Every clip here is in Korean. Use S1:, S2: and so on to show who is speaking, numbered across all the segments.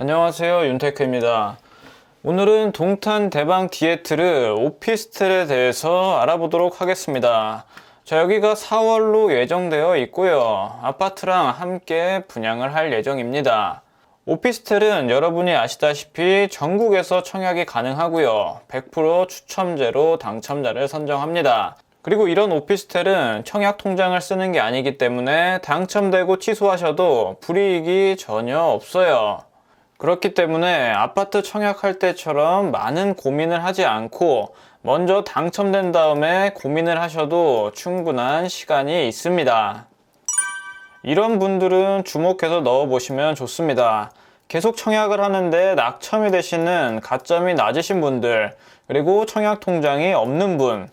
S1: 안녕하세요 윤테크입니다. 오늘은 동탄 대방 디에트르 오피스텔에 대해서 알아보도록 하겠습니다. 자 여기가 4월로 예정되어 있고요. 아파트랑 함께 분양을 할 예정입니다. 오피스텔은 여러분이 아시다시피 전국에서 청약이 가능하고요. 100% 추첨제로 당첨자를 선정합니다. 그리고 이런 오피스텔은 청약 통장을 쓰는 게 아니기 때문에 당첨되고 취소하셔도 불이익이 전혀 없어요. 그렇기 때문에 아파트 청약할 때처럼 많은 고민을 하지 않고 먼저 당첨된 다음에 고민을 하셔도 충분한 시간이 있습니다. 이런 분들은 주목해서 넣어보시면 좋습니다. 계속 청약을 하는데 낙첨이 되시는 가점이 낮으신 분들, 그리고 청약 통장이 없는 분,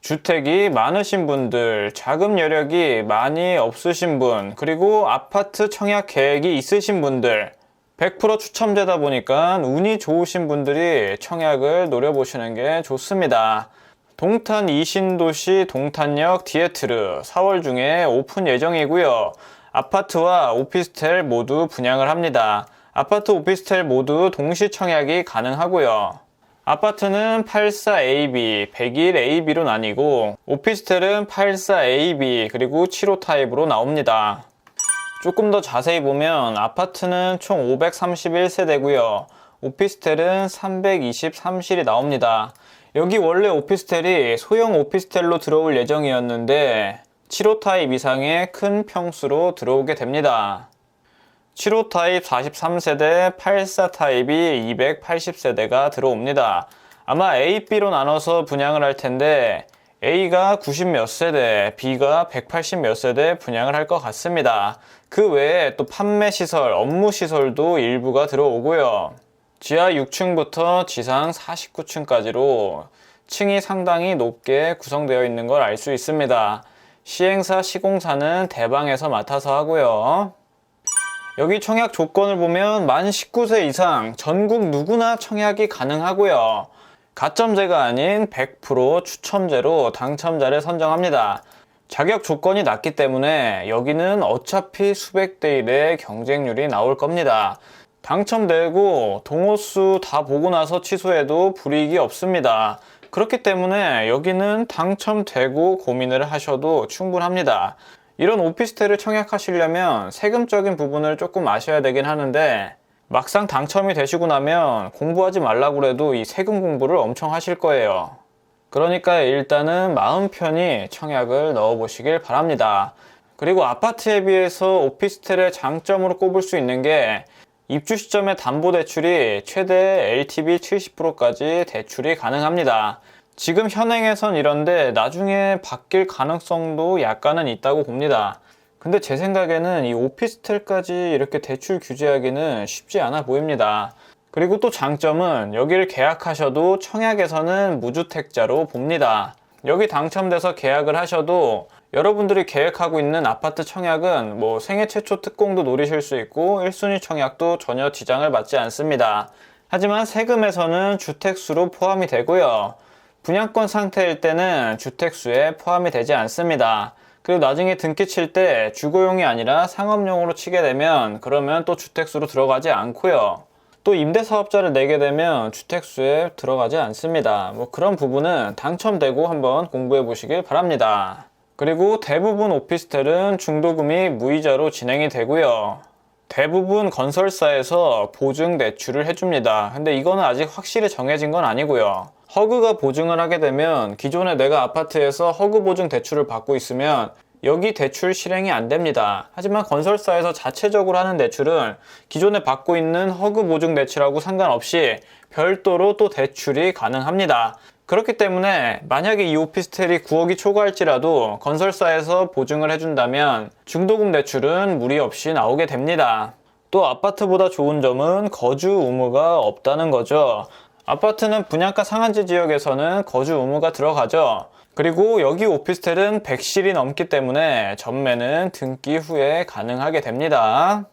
S1: 주택이 많으신 분들, 자금 여력이 많이 없으신 분, 그리고 아파트 청약 계획이 있으신 분들, 100% 추첨되다 보니까 운이 좋으신 분들이 청약을 노려보시는 게 좋습니다. 동탄 이신도시 동탄역 디에트르 4월 중에 오픈 예정이고요. 아파트와 오피스텔 모두 분양을 합니다. 아파트 오피스텔 모두 동시 청약이 가능하고요. 아파트는 84AB, 101AB로 나뉘고 오피스텔은 84AB 그리고 75 타입으로 나옵니다. 조금 더 자세히 보면 아파트는 총 531세대고요. 오피스텔은 323실이 나옵니다. 여기 원래 오피스텔이 소형 오피스텔로 들어올 예정이었는데 75 타입 이상의 큰 평수로 들어오게 됩니다. 75 타입 43세대, 84 타입이 280세대가 들어옵니다. 아마 A, B로 나눠서 분양을 할 텐데 A가 90 몇 세대, B가 180 몇 세대 분양을 할 것 같습니다. 그 외에 또 판매 시설, 업무 시설도 일부가 들어오고요. 지하 6층부터 지상 49층까지로 층이 상당히 높게 구성되어 있는 걸 알 수 있습니다. 시행사, 시공사는 대방에서 맡아서 하고요. 여기 청약 조건을 보면 만 19세 이상 전국 누구나 청약이 가능하고요. 가점제가 아닌 100% 추첨제로 당첨자를 선정합니다. 자격 조건이 낮기 때문에 여기는 어차피 수백 대 1의 경쟁률이 나올 겁니다. 당첨되고 동호수 다 보고 나서 취소해도 불이익이 없습니다. 그렇기 때문에 여기는 당첨되고 고민을 하셔도 충분합니다. 이런 오피스텔을 청약하시려면 세금적인 부분을 조금 아셔야 되긴 하는데 막상 당첨이 되시고 나면 공부하지 말라고 해도 이 세금 공부를 엄청 하실 거예요. 그러니까 일단은 마음 편히 청약을 넣어 보시길 바랍니다. 그리고 아파트에 비해서 오피스텔의 장점으로 꼽을 수 있는 게 입주 시점의 담보대출이 최대 LTV 70%까지 대출이 가능합니다. 지금 현행에선 이런데 나중에 바뀔 가능성도 약간은 있다고 봅니다. 근데 제 생각에는 이 오피스텔까지 이렇게 대출 규제하기는 쉽지 않아 보입니다. 그리고 또 장점은 여기를 계약하셔도 청약에서는 무주택자로 봅니다. 여기 당첨돼서 계약을 하셔도 여러분들이 계획하고 있는 아파트 청약은 뭐 생애 최초 특공도 노리실 수 있고 1순위 청약도 전혀 지장을 받지 않습니다. 하지만 세금에서는 주택수로 포함이 되고요. 분양권 상태일 때는 주택수에 포함이 되지 않습니다. 그리고 나중에 등기 칠 때 주거용이 아니라 상업용으로 치게 되면 그러면 또 주택수로 들어가지 않고요. 또 임대사업자를 내게 되면 주택수에 들어가지 않습니다. 뭐 그런 부분은 당첨되고 한번 공부해 보시길 바랍니다. 그리고 대부분 오피스텔은 중도금이 무이자로 진행이 되고요. 대부분 건설사에서 보증 대출을 해줍니다. 근데 이거는 아직 확실히 정해진 건 아니고요. 허그가 보증을 하게 되면 기존에 내가 아파트에서 허그 보증 대출을 받고 있으면 여기 대출 실행이 안 됩니다. 하지만 건설사에서 자체적으로 하는 대출은 기존에 받고 있는 허그 보증 대출하고 상관없이 별도로 또 대출이 가능합니다. 그렇기 때문에 만약에 이 오피스텔이 9억이 초과할지라도 건설사에서 보증을 해준다면 중도금 대출은 무리 없이 나오게 됩니다. 또 아파트보다 좋은 점은 거주 의무가 없다는 거죠. 아파트는 분양가 상한지 지역에서는 거주 의무가 들어가죠. 그리고 여기 오피스텔은 100실이 넘기 때문에 전매는 등기 후에 가능하게 됩니다.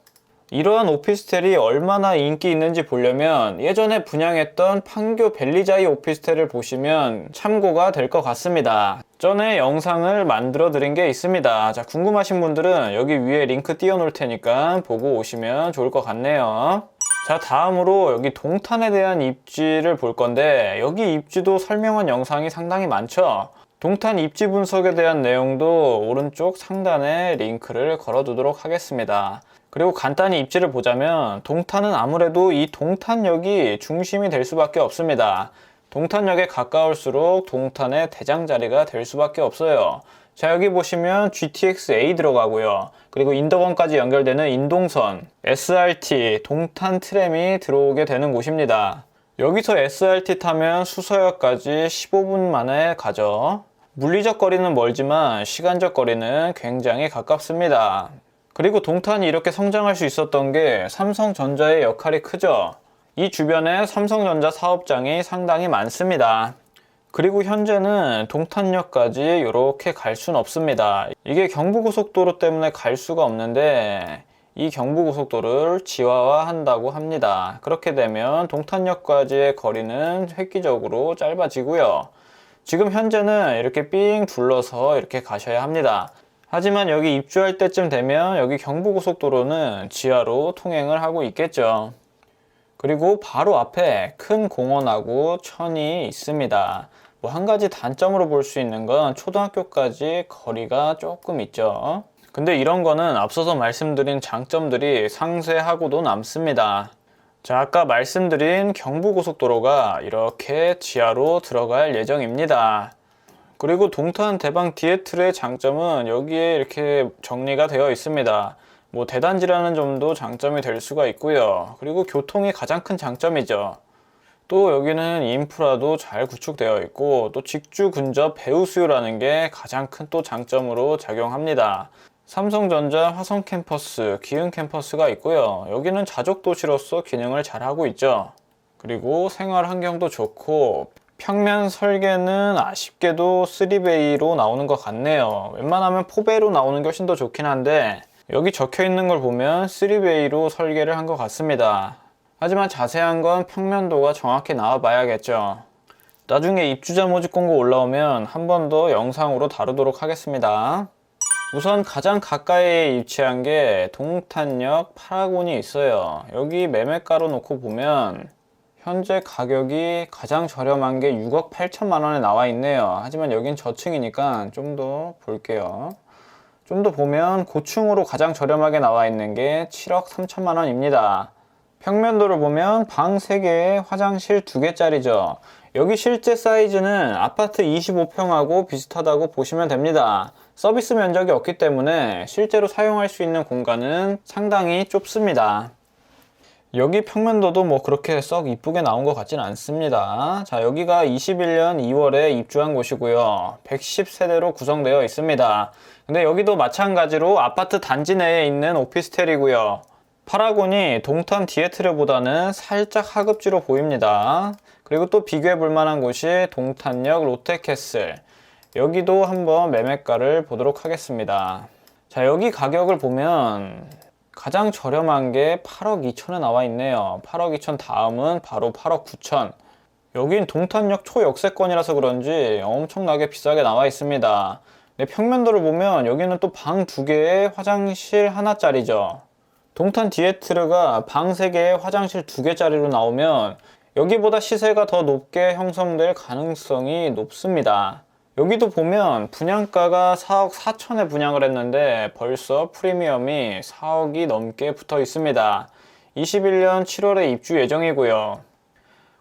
S1: 이러한 오피스텔이 얼마나 인기 있는지 보려면 예전에 분양했던 판교 벨리자이 오피스텔을 보시면 참고가 될 것 같습니다. 전에 영상을 만들어 드린 게 있습니다. 자, 궁금하신 분들은 여기 위에 링크 띄워 놓을 테니까 보고 오시면 좋을 것 같네요. 자, 다음으로 여기 동탄에 대한 입지를 볼 건데 여기 입지도 설명한 영상이 상당히 많죠. 동탄 입지 분석에 대한 내용도 오른쪽 상단에 링크를 걸어 두도록 하겠습니다. 그리고 간단히 입지를 보자면 동탄은 아무래도 이 동탄역이 중심이 될 수밖에 없습니다. 동탄역에 가까울수록 동탄의 대장자리가 될 수밖에 없어요. 자 여기 보시면 GTX-A 들어가고요. 그리고 인덕원까지 연결되는 인동선, SRT, 동탄 트램이 들어오게 되는 곳입니다. 여기서 SRT 타면 수서역까지 15분 만에 가죠. 물리적 거리는 멀지만 시간적 거리는 굉장히 가깝습니다. 그리고 동탄이 이렇게 성장할 수 있었던 게 삼성전자의 역할이 크죠. 이 주변에 삼성전자 사업장이 상당히 많습니다. 그리고 현재는 동탄역까지 이렇게 갈 수는 없습니다. 이게 경부고속도로 때문에 갈 수가 없는데 이 경부고속도로를 지화화한다고 합니다. 그렇게 되면 동탄역까지의 거리는 획기적으로 짧아지고요. 지금 현재는 이렇게 삥 둘러서 이렇게 가셔야 합니다. 하지만 여기 입주할 때쯤 되면 여기 경부고속도로는 지하로 통행을 하고 있겠죠. 그리고 바로 앞에 큰 공원하고 천이 있습니다. 뭐 한 가지 단점으로 볼 수 있는 건 초등학교까지 거리가 조금 있죠. 근데 이런 거는 앞서서 말씀드린 장점들이 상쇄하고도 남습니다. 자, 아까 말씀드린 경부고속도로가 이렇게 지하로 들어갈 예정입니다. 그리고 동탄 대방 디에틀의 장점은 여기에 이렇게 정리가 되어 있습니다. 뭐 대단지라는 점도 장점이 될 수가 있고요. 그리고 교통이 가장 큰 장점이죠. 또 여기는 인프라도 잘 구축되어 있고 또 직주 근접 배후 수요라는 게 가장 큰 또 장점으로 작용합니다. 삼성전자 화성 캠퍼스, 기흥 캠퍼스가 있고요. 여기는 자족 도시로서 기능을 잘 하고 있죠. 그리고 생활 환경도 좋고 평면 설계는 아쉽게도 3베이로 나오는 것 같네요. 웬만하면 4베이로 나오는 게 훨씬 더 좋긴 한데 여기 적혀 있는 걸 보면 3베이로 설계를 한 것 같습니다. 하지만 자세한 건 평면도가 정확히 나와 봐야겠죠. 나중에 입주자 모집 공고 올라오면 한 번 더 영상으로 다루도록 하겠습니다. 우선 가장 가까이에 위치한 게 동탄역 파라곤이 있어요. 여기 매매가로 놓고 보면 현재 가격이 가장 저렴한 게 6억 8천만 원에 나와 있네요. 하지만 여긴 저층이니까 좀 더 볼게요. 좀 더 보면 고층으로 가장 저렴하게 나와 있는 게 7억 3천만 원입니다. 평면도를 보면 방 3개에 화장실 2개짜리죠. 여기 실제 사이즈는 아파트 25평하고 비슷하다고 보시면 됩니다. 서비스 면적이 없기 때문에 실제로 사용할 수 있는 공간은 상당히 좁습니다. 여기 평면도도 뭐 그렇게 썩 이쁘게 나온 것 같진 않습니다. 자, 여기가 21년 2월에 입주한 곳이고요. 110세대로 구성되어 있습니다. 근데 여기도 마찬가지로 아파트 단지 내에 있는 오피스텔이고요. 파라곤이 동탄 디에트르보다는 살짝 하급지로 보입니다. 그리고 또 비교해 볼 만한 곳이 동탄역 롯데캐슬. 여기도 한번 매매가를 보도록 하겠습니다. 자, 여기 가격을 보면 가장 저렴한 게 8억 2천에 나와 있네요. 8억 2천 다음은 바로 8억 9천. 여긴 동탄역 초역세권이라서 그런지 엄청나게 비싸게 나와 있습니다. 네, 평면도를 보면 여기는 또 방 두 개에 화장실 하나짜리죠. 동탄 디에트르가 방 3개에 화장실 2개짜리로 나오면 여기보다 시세가 더 높게 형성될 가능성이 높습니다. 여기도 보면 분양가가 4억 4천에 분양을 했는데 벌써 프리미엄이 4억이 넘게 붙어 있습니다. 21년 7월에 입주 예정이고요.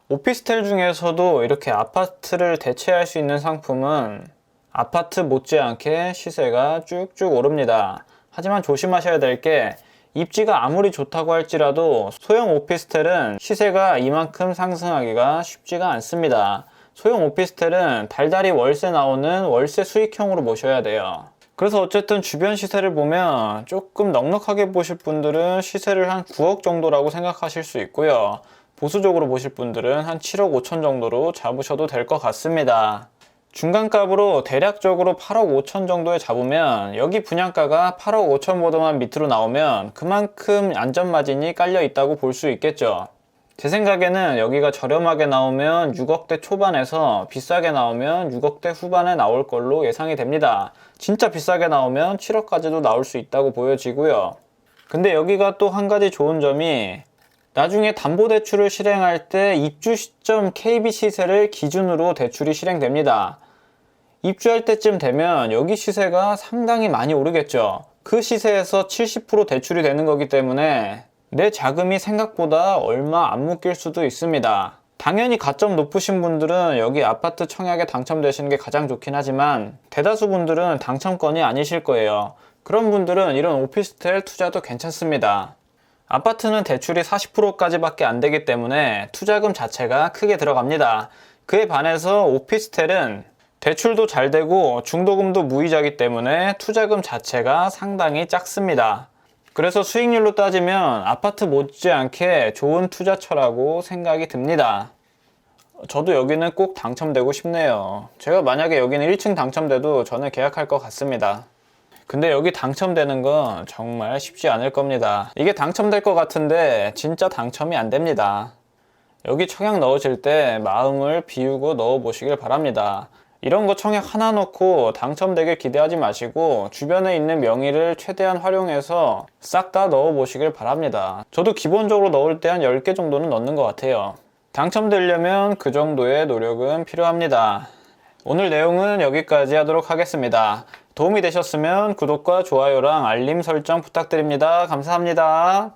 S1: 오피스텔 중에서도 이렇게 아파트를 대체할 수 있는 상품은 아파트 못지않게 시세가 쭉쭉 오릅니다. 하지만 조심하셔야 될 게 입지가 아무리 좋다고 할지라도 소형 오피스텔은 시세가 이만큼 상승하기가 쉽지가 않습니다. 소형 오피스텔은 달달이 월세 나오는 월세 수익형으로 모셔야 돼요. 그래서 어쨌든 주변 시세를 보면 조금 넉넉하게 보실 분들은 시세를 한 9억 정도라고 생각하실 수 있고요. 보수적으로 보실 분들은 한 7억 5천 정도로 잡으셔도 될 것 같습니다. 중간값으로 대략적으로 8억 5천 정도에 잡으면 여기 분양가가 8억 5천 보다만 밑으로 나오면 그만큼 안전마진이 깔려 있다고 볼 수 있겠죠. 제 생각에는 여기가 저렴하게 나오면 6억대 초반에서 비싸게 나오면 6억대 후반에 나올 걸로 예상이 됩니다. 진짜 비싸게 나오면 7억까지도 나올 수 있다고 보여지고요. 근데 여기가 또 한 가지 좋은 점이 나중에 담보대출을 실행할 때 입주 시점 KB 시세를 기준으로 대출이 실행됩니다. 입주할 때쯤 되면 여기 시세가 상당히 많이 오르겠죠. 그 시세에서 70% 대출이 되는 거기 때문에 내 자금이 생각보다 얼마 안 묶일 수도 있습니다. 당연히 가점 높으신 분들은 여기 아파트 청약에 당첨되시는 게 가장 좋긴 하지만 대다수 분들은 당첨권이 아니실 거예요. 그런 분들은 이런 오피스텔 투자도 괜찮습니다. 아파트는 대출이 40%까지밖에 안 되기 때문에 투자금 자체가 크게 들어갑니다. 그에 반해서 오피스텔은 대출도 잘 되고 중도금도 무이자기 때문에 투자금 자체가 상당히 작습니다. 그래서 수익률로 따지면 아파트 못지않게 좋은 투자처라고 생각이 듭니다. 저도 여기는 꼭 당첨되고 싶네요. 제가 만약에 여기는 1층 당첨돼도 저는 계약할 것 같습니다. 근데 여기 당첨되는 건 정말 쉽지 않을 겁니다. 이게 당첨될 것 같은데 진짜 당첨이 안 됩니다. 여기 청약 넣으실 때 마음을 비우고 넣어 보시길 바랍니다. 이런 거 청약 하나 넣고 당첨되길 기대하지 마시고 주변에 있는 명의를 최대한 활용해서 싹 다 넣어 보시길 바랍니다. 저도 기본적으로 넣을 때 한 10개 정도는 넣는 것 같아요. 당첨되려면 그 정도의 노력은 필요합니다. 오늘 내용은 여기까지 하도록 하겠습니다. 도움이 되셨으면 구독과 좋아요랑 알림 설정 부탁드립니다. 감사합니다.